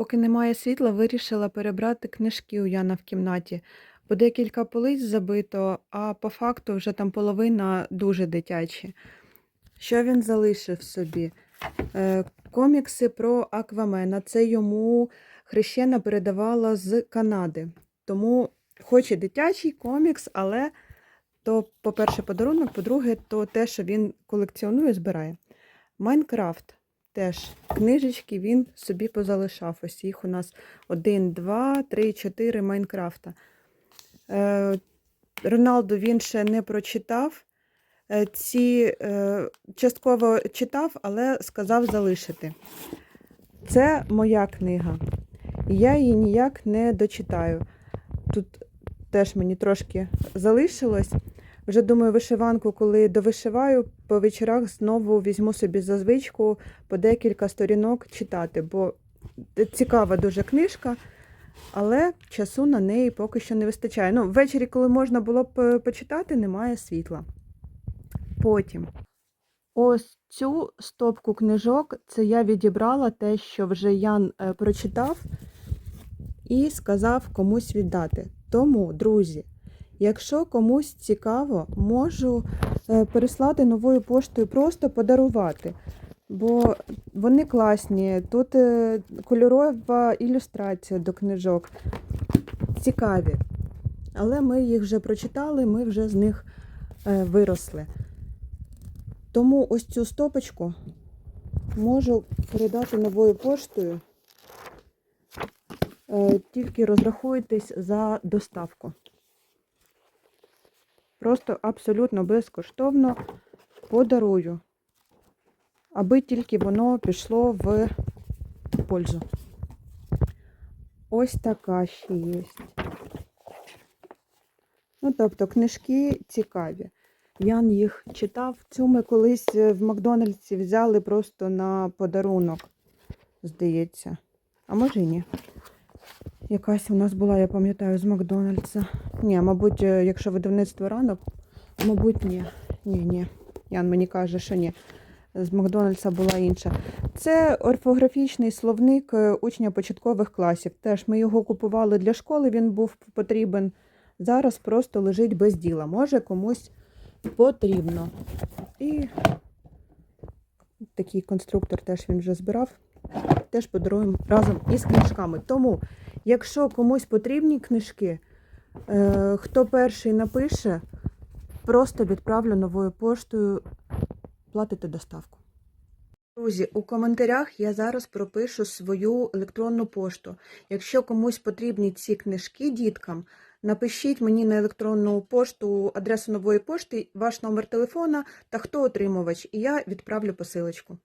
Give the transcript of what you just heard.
Поки немає світла, вирішила перебрати книжки у Яна в кімнаті, бо декілька полиць забито, а по факту вже там половина дуже дитячі. Що він залишив собі? Е, комікси про Аквамена. Це йому хрещена передавала з Канади. Тому, хоч і дитячий комікс, але то, по-перше, подарунок, по-друге, то те, що він колекціонує, збирає. Майнкрафт. Теж книжечки він собі позалишав. Ось їх у нас 1, 2, 3, 4 Майнкрафта. Е, Роналду він ще не прочитав. Е, Ці е, частково читав, але сказав залишити. Це моя книга. І я її ніяк не дочитаю. Тут теж мені трошки залишилось. Вже думаю, вишиванку, коли довишиваю, по вечорах знову візьму собі за звичку по декілька сторінок читати, бо цікава дуже книжка, але часу на неї поки що не вистачає. Ну, ввечері, коли можна було б е, почитати, немає світла. Потім. Ось цю стопку книжок це я відібрала те, що вже Ян е, прочитав і сказав комусь віддати. Тому, друзі, якщо комусь цікаво, можу е, переслати новою поштою, просто подарувати. Бо вони класні. Тут е, кольорова ілюстрація до книжок. Цікаві. Але ми їх вже прочитали, ми вже з них е, виросли. Тому ось цю стопочку можу передати новою поштою. Тільки розрахуйтесь за доставку. Просто абсолютно безкоштовно подарую, аби тільки воно пішло в пользу. Ось така ще є. Ну, тобто, книжки цікаві. Ян їх читав. Цю ми колись е, в Макдональдсі взяли просто на подарунок, здається. А може і ні. Якась у нас була, я пам'ятаю, з Макдональдса. Ні, мабуть, е, якщо видавництво ранок, мабуть, ні. Ні, ні. Ян мені каже, що ні. З Макдональдса була інша. Це орфографічний словник е, учня початкових класів. Теж ми його купували для школи, він був потрібен. Зараз просто лежить без діла. Може комусь потрібно. І такий конструктор теж він вже збирав. Теж подаруємо разом із книжками. Тому, якщо комусь потрібні книжки, е, хто перший напише, просто відправлю новою поштою, платите доставку. Друзі, у коментарях я зараз пропишу свою електронну пошту. Якщо комусь потрібні ці книжки діткам, напишіть мені на електронну пошту адресу нової пошти, ваш номер телефона та хто отримувач, і я відправлю посилочку.